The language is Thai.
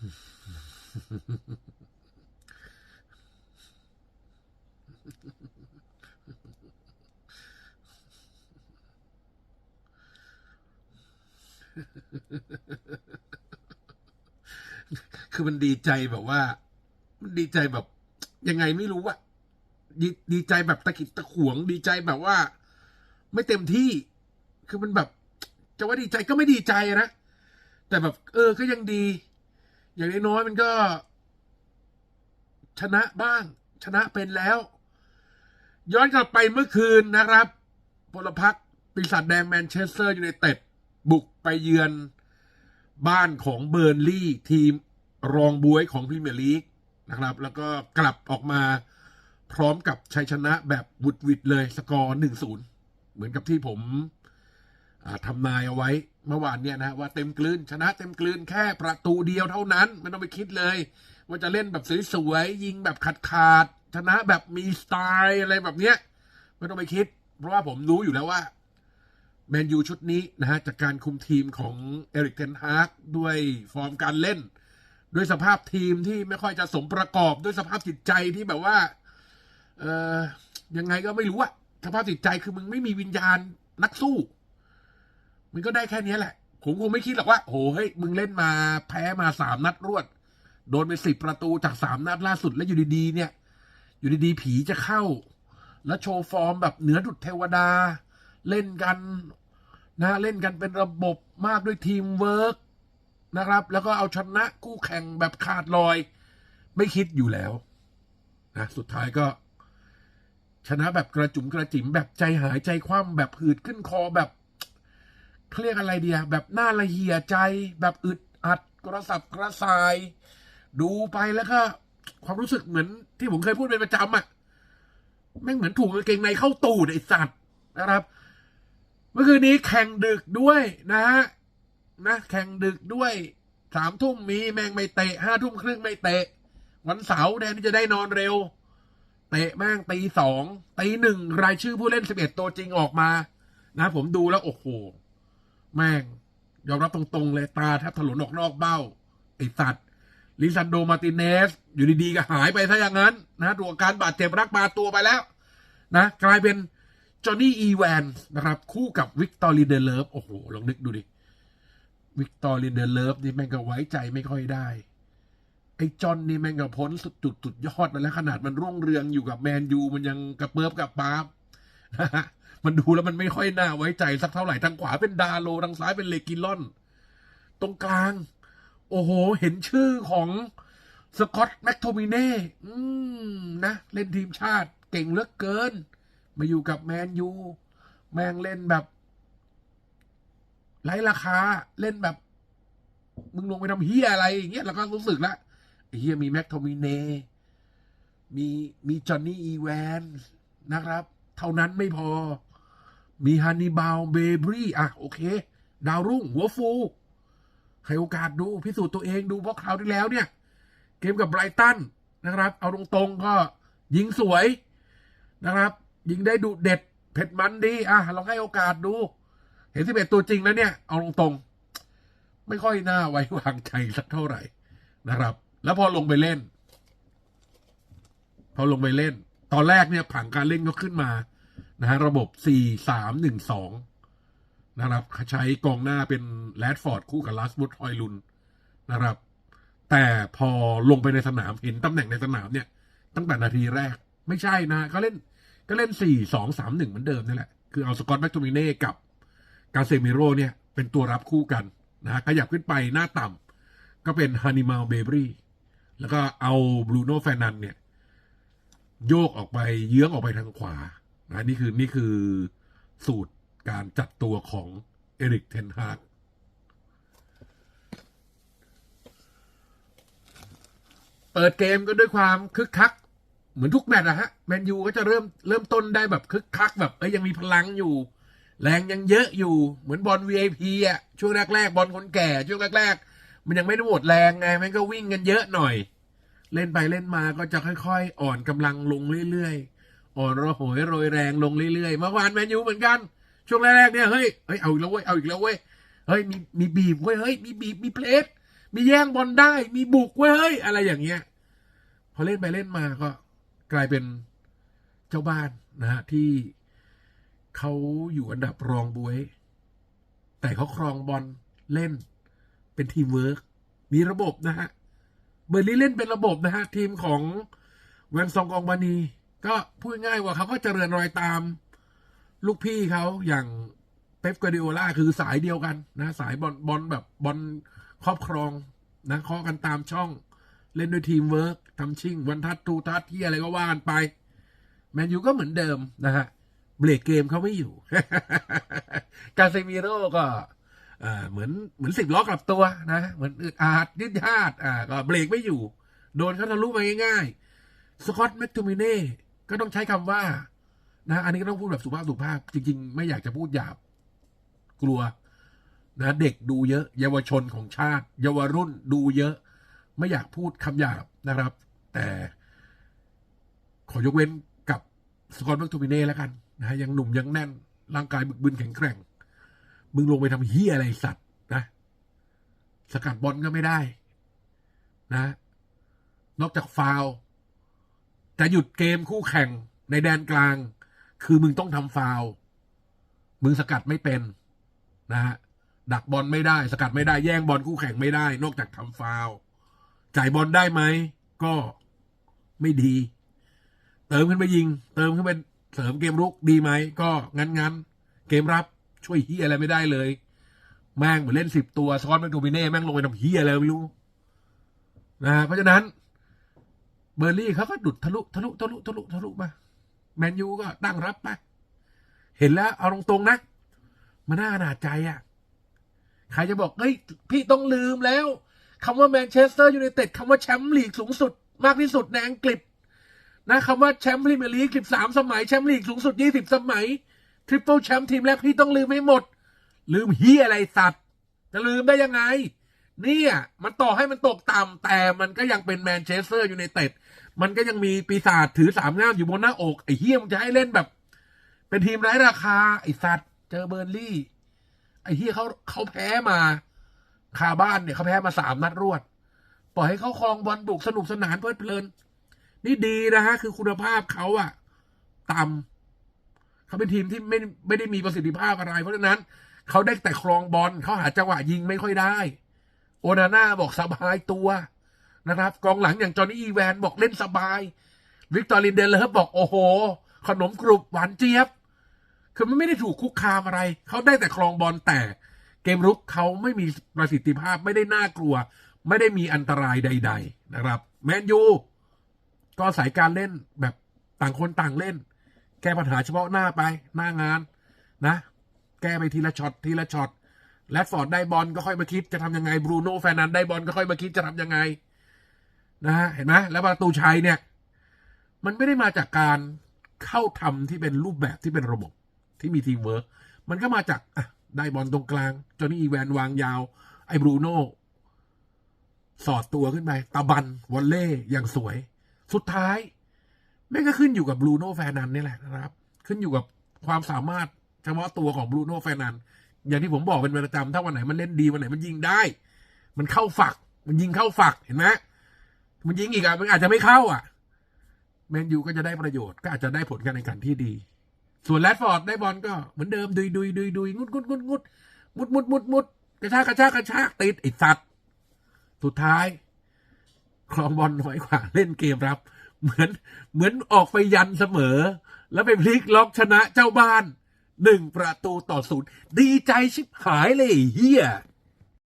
คือมันดีใจแบบว่า มันดีใจแบบ ยังไงไม่รู้อะดีดีใจแบบตะขิดตะขวง ดีใจแบบว่า ไม่เต็มที่ คือมันแบบ จะว่าดีใจก็ไม่ดีใจนะ แต่แบบ เออก็ยังดี อย่างน้อยมันก็ ชนะบ้าง ชนะเป็นแล้ว ย้อนกลับไปเมื่อคืนนะครับพลพรรคปีศาจแดงแมนเชสเตอร์ยูไนเต็ดบุกไปเยือนบ้านของเบอร์ลี่ ทีมรองบวยของพรีเมียร์ลีกนะครับ แล้วก็กลับออกมาพร้อมกับชัยชนะแบบวุดวิดเลยสกอร์หนึ่งศูนย์เหมือนกับที่ผมทำนายเอาไว้ เมื่อวานเนี่ยนะว่าเต็มกลืนชนะเต็มกลืนแค่ประตูเดียวเท่านั้น ไม่ต้องไปคิดเลย ว่าจะเล่นแบบสวยๆยิงแบบขาดขาดๆชนะแบบมีสไตล์อะไรแบบเนี้ยไม่ต้องไปคิด เพราะว่าผมรู้อยู่แล้วว่าแมนยูชุดนี้นะฮะจากการคุมทีมของเอริกเทนฮากด้วยฟอร์มการเล่น ด้วยสภาพทีมที่ไม่ค่อยจะสมประกอบด้วยสภาพจิตใจที่แบบว่า เออยังไงก็ไม่รู้อะสภาพจิตใจคือมึงไม่มีวิญญาณนักสู้ มันก็ได้แค่นี้แหละ ผมคงไม่คิดหรอกว่าโหเฮ้ยมึงเล่นมาแพ้มาสามนัดรวด โดนไปสิบประตูจากสามนัดล่าสุดแล้วอยู่ดีๆเนี่ย อยู่ดีๆผีจะเข้า แล้วโชว์ฟอร์มแบบเหนือดุจเทวดา เล่นกันนะเล่นกันเป็นระบบมากด้วยทีมเวิร์กนะครับ แล้วก็เอาชนะคู่แข่งแบบขาดลอย ไม่คิดอยู่แล้วนะสุดท้ายก็ ชนะแบบกระจุมกระจิ๋มแบบใจหายใจคว่ำแบบหืดขึ้นคอแบบ เขาเรียกอะไรเดียแบบหน้าละเหี่ยใจ แบบอึดอัดกระสับกระส่าย ดูไปแล้วก็ ความรู้สึกเหมือนที่ผมเคยพูดเป็นประจำอะแม่งเหมือนถูกกางเกงในเข้าตูดไอสัตว์นะครับ เมื่อคืนนี้แข่งดึกด้วยนะฮะนะแข่งดึกด้วยสามทุ่มมีแม่งไม่เตะห้าทุ่มครึ่งไม่เตะ วันเสาร์แดนที่จะได้นอนเร็ว เตะแม่งตีสองตีหนึ่งรายชื่อผู้เล่นสิบเอ็ดตัวจริงออกมา นะ ผมดูแล้ว โอ้โห แม่ง ยอมรับตรงๆเลยตาแทบถลนออกนอกเบ้า ไอสัตว์ลิซันโดมาติเนส อยู่ดีๆก็หายไปซะอย่างนั้น นะตัวการบาดเจ็บรักมาตัวไปแล้ว นะ กลายเป็นจอห์นนี่อีแวนนะครับ คู่กับวิกตอรีเดเลิฟโอ้โห ลองนึกดูดิ วิกตอรีเดเลิฟนี่แม่งก็ไว้ใจไม่ค่อยได้ ไอ้จอห์นนี่แม่งก็พ้นสุดจุดสุดยอดมาแล้วขนาดมันรุ่งเรืองอยู่กับแมนยูมันยังกระเปิบกับปาบนะฮะ มันดูแล้วมันไม่ค่อยน่าไว้ใจสักเท่าไหร่ทางขวาเป็นดาโลทางซ้ายเป็นเลกิลอน ตรงกลาง โอ้โห เห็นชื่อของสกอตแม็กโทมิเน่นะ เล่นทีมชาติเก่งเหลือเกิน มาอยู่กับแมนยู แมงเล่นแบบไร้ราคาเล่นแบบ มึงลงไปทำเฮียอะไรอย่างเงี้ยเราก็รู้สึกละเฮียมีแม็กโทมิเน่มีมีจอห์นนี่อีแวนนะครับ เท่านั้นไม่พอ มีฮันนีบาลเบบรีอะโอเค ดาวรุ่ง หัวฟูให้โอกาสดูพิสูจน์ตัวเองดูเพราะคราวที่แล้วเนี่ย เกมกับไบรตันนะครับ เอาตรงๆก็ยิงสวยนะครับ ยิงได้ดูเด็ด เผ็ดมันดี อะลองให้โอกาสดู เห็นที่เป็นตัวจริงแล้วเนี่ย เอาตรงๆ ไม่ค่อยน่าไว้วางใจสักเท่าไหร่นะครับ แล้วพอลงไปเล่น พอลงไปเล่น ตอนแรกเนี่ยผังการเล่นก็ขึ้นมา นะฮะระบบ 4 3 1 2 นะครับ ใช้กองหน้าเป็นแรดฟอร์ดคู่กับลัสบุตฮอยลุนนะครับ แต่พอลงไปในสนามเห็นตำแหน่งในสนามเนี่ย ตั้งแต่นาทีแรกไม่ใช่นะก็เล่นก็เล่น 4 2 3 1 เหมือนเดิมนี่แหละ คือเอาสกอตแมคโทมิเน่กับกาเซมิโร่เนี่ย เป็นตัวรับคู่กันนะฮะขยับขึ้นไปหน้าต่ำก็เป็นฮานิมาลเบบรีแล้วก็เอาบรูโน่แฟนันเนี่ย โยกออกไปเยื้องออกไปทางขวา นะนี่คือนี่คือสูตรการจัดตัวของเอริกเทนฮากเปิดเกมก็ด้วยความคึกคัก เหมือนทุกแมตช์อะฮะแมนยูก็จะเริ่มเริ่มต้นได้แบบคึกคัก แบบเอ้ยยังมีพลังอยู่ แรงยังเยอะอยู่เหมือนบอล VIP อะช่วงแรกๆบอลคนแก่ช่วงแรก ๆ มันยังไม่ได้หมดแรงไงมันก็วิ่งกันเยอะหน่อย เล่นไปเล่นมาก็จะค่อย ๆ อ่อนกำลังลงเรื่อยๆ อ่อนระหยโรยแรงลงเรื่อยๆเมื่อวานแมนยูเหมือนกัน ช่วงแรกๆเนี่ยเฮ้ยเฮ้ยเอาอีกแล้วเว้ยเอาอีกแล้วเว้ยเฮ้ยมีมีบีบเว้ยเฮ้ยมีบีบมีเพลสมีแย่งบอลได้มีบุกเว้ยอะไรอย่างเงี้ยพอเล่นไปเล่นมาก็กลายเป็นเจ้าบ้านนะฮะที่เขาอยู่อันดับรองบวย แต่เขาครองบอลเล่นเป็นทีมเวิร์กมีระบบนะฮะเบอร์ลี่เล่นเป็นระบบนะฮะทีมของแวนซองกองบานี ก็พูดง่ายว่าเขาก็เจริญรอยตาม ลูกพี่เขาอย่างเป๊ปการ์ดิโอลาคือสายเดียวกันนะ สายบอลบอลแบบบอลครอบครองนะเคาะกันตามช่อง เล่นด้วยทีมเวิร์กทำชิ่ง วันทัดทูทัดที่อะไรก็ว่ากันไป แมนยูก็เหมือนเดิมนะฮะเบรกเกมเขาไม่อยู่ กาเซมิโร่ก็เหมือนเหมือนสิบล้อกลับตัวนะ เหมือนอึดอาดยืดยาดอ่าก็เบรกไม่อยู่ โดนเขาทะลุมาง่ายๆ สกอตแมคตูมิเน่ ก็ต้องใช้คำว่านะอันนี้ก็ต้องพูดแบบสุภาพสุภาพ จริง ๆ ไม่อยากจะพูดหยาบกลัวนะเด็กดูเยอะ เยาวชนของชาติ เยาวรุ่นดูเยอะ ไม่อยากพูดคำหยาบนะครับ แต่ขอยกเว้นกับสกอตแมคโทมิเน่แล้วกันนะยังหนุ่มยังแน่น ร่างกายบึกบึนแข็งแกร่ง มึงลงไปทำเฮียอะไรสัตว์นะ สกัดบอลก็ไม่ได้ นะ นอกจากฟาว จะหยุดเกมคู่แข่งในแดนกลาง คือมึงต้องทำฟาวมึงสกัดไม่เป็นนะฮะดักบอลไม่ได้ สกัดไม่ได้แย่งบอลคู่แข่งไม่ได้ นอกจากทำฟาวจ่ายบอลได้ไหม ก็ไม่ดี เติมขึ้นไปยิง เติมขึ้นไปเสริมเกมรุกดีไหม ก็งั้นงั้นเกมรับช่วยเฮียอะไรไม่ได้เลย แม่งเหมือนเล่นสิบตัวซ้อนแมงโดมิเน่แม่งลงไปทำเฮียอะไรไม่รู้นะเพราะฉะนั้น เบอร์ลี่เขาก็ดุดทะลุทะลุทะลุทะลุทะลุมาแมนยูก็ตั้งรับไปเห็นแล้วเอาตรงๆนะมันน่าหนาใจอะใครจะบอกเฮ้ยพี่ต้องลืมแล้วคำว่าแมนเชสเตอร์ยูไนเต็ดคำว่าแชมป์ลีกสูงสุด มากที่สุดในอังกฤษนะคำว่าแชมป์พรีเมียร์ลีกสิบสามสมัยแชมป์ลีกสูงสุดยี่สิบสมัยทริปเปิลแชมป์ทีมแรกพี่ต้องลืมให้หมด ลืมเฮียอะไรสัตว์ จะลืมได้ยังไง เนี่ย มันต่อให้มันตกต่ำแต่มันก็ยังเป็นแมนเชสเตอร์ยูไนเต็ด มันก็ยังมีปีศาจถือสามง่ามอยู่บนหน้าอก ไอ้เฮียมันจะให้เล่นแบบ เป็นทีมไร้ราคา ไอ้สัตว์เจอเบอร์ลี่ ไอ้เฮียเขาเขาแพ้มาคาบ้านเนี่ยเขาแพ้มาสามนัดรวด ปล่อยให้เขาครองบอลบุกสนุกสนานเพลิดเพลิน นี่ดีนะฮะ คือคุณภาพเขาอะต่ำเขาเป็นทีมที่ไม่ไม่ได้มีประสิทธิภาพอะไร เพราะฉะนั้นเขาได้แต่ครองบอลเขาหาจังหวะยิงไม่ค่อยได้ โอนาน่าบอกสบายตัวนะครับ กองหลังอย่างจอห์นนี่อีแวนบอกเล่นสบาย วิกตอรินเดลเลอร์บอกโอ้โห ขนมกรุบหวานเจี๊ยบ คือมันไม่ได้ถูกคุกคามอะไร เขาได้แต่ครองบอลแต่เกมรุกเขาไม่มีประสิทธิภาพไม่ได้น่ากลัว ไม่ได้มีอันตรายใด ๆ นะครับ แมนยูก็สายการเล่นแบบต่างคนต่างเล่น แก้ปัญหาเฉพาะหน้าไปหน้างานนะ แก้ไปทีละช็อตทีละช็อต แรดฟอร์ดได้บอลก็ค่อยมาคิดจะทำยังไงบรูโน่แฟร์นันได้บอลก็ค่อยมาคิดจะทำยังไง นะฮะเห็นไหมแล้วประตูชัยเนี่ย มันไม่ได้มาจากการเข้าทำที่เป็นรูปแบบที่เป็นระบบที่มีทีมเวิร์กมันก็มาจากอะได้บอลตรงกลางจอนนี่อีแวนวางยาว ไอ้บรูโน่สอดตัวขึ้นไปตะบันวอลเล่อย่างสวย สุดท้ายแม่งก็ขึ้นอยู่กับบรูโน่แฟร์นันนี่แหละนะครับ ขึ้นอยู่กับความสามารถเฉพาะตัวของบรูโน่แฟร์นัน อย่างที่ผมบอกเป็นประจำถ้าวันไหนมันเล่นดีวันไหนมันยิงได้ มันเข้าฝัก มันยิงเข้าฝักเห็นไหมมันยิงอีกอะมันอาจจะไม่เข้าอะแมนยูก็จะได้ประโยชน์ก็อาจจะได้ผลการแข่งขันที่ดี ส่วนแรดฟอร์ดได้บอลก็เหมือนเดิมดุยดุยดุยดุยงุดงุดงุดงุดมุดมุดมุดมุดกระชากกระชากกระชากติดไอ้สัตว์สุดท้ายครองบอลน้อยกว่าเล่นเกมรับ เหมือนเหมือนออกไปยันเสมอ แล้วไปพลิกล็อกชนะเจ้าบ้าน หนึ่งประตูต่อศูนย์ดีใจชิบหายเลยเฮีย